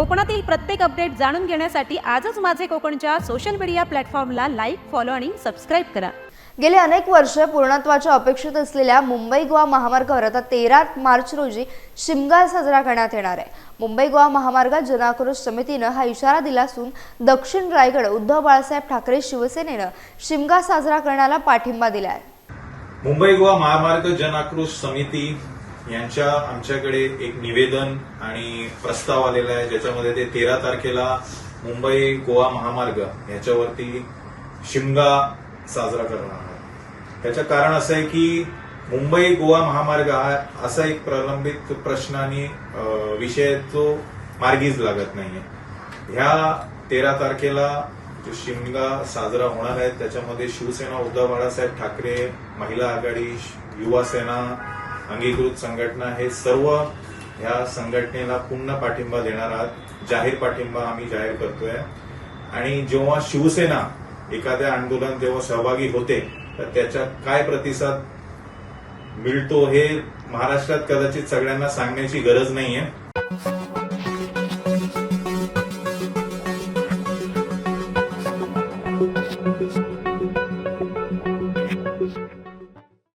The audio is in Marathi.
कोकणातील प्रत्येक अपडेट जाणून घेण्यासाठी आजच माझे कोकणच्या सोशल मीडिया प्लॅटफॉर्मला लाईक फॉलो आणि सबस्क्राईब करा. गेली अनेक वर्ष पूर्णत्वाच्या अपेक्षित असलेल्या मुंबई गोवा महामार्गावर आता तेरा मार्च रोजी शिमगा साजरा करण्यात येणार आहे. मुंबई गोवा महामार्गात जनआक्रोश समितीनं हा इशारा दिला असून दक्षिण रायगड उद्धव बाळासाहेब ठाकरे शिवसेनेनं शिमगा साजरा करण्याला पाठिंबा दिला आहे मुंबई गोवा महामार्ग जनआक्रोश समिती यांच्या आमच्याकडे एक निवेदन आणि प्रस्ताव आलेला आहे ज्याच्यामध्ये ते तेरा तारखेला मुंबई गोवा महामार्ग याच्यावरती शिमगा साजरा करणार आहे त्याचं कारण असं आहे की मुंबई गोवा महामार्ग हा असा एक प्रलंबित प्रश्न आणि विषय तो मार्गीच लागत नाहीये. ह्या तेरा तारखेला जो शिमगा साजरा होणार आहे त्याच्यामध्ये शिवसेना उद्धव बाळासाहेब ठाकरे महिला आघाडी युवा सेना अंगीकृत संघटना हे सर्व ह्या संघटनेला पूर्ण पाठिंबा देणार आहात. जाहीर पाठिंबा आम्ही जाहीर करतोय. आणि जेव्हा शिवसेना एखाद्या आंदोलन जेव्हा सहभागी होते तर त्याच्यात काय प्रतिसाद मिळतो हे महाराष्ट्रात कदाचित सगळ्यांना सांगण्याची गरज नाहीये.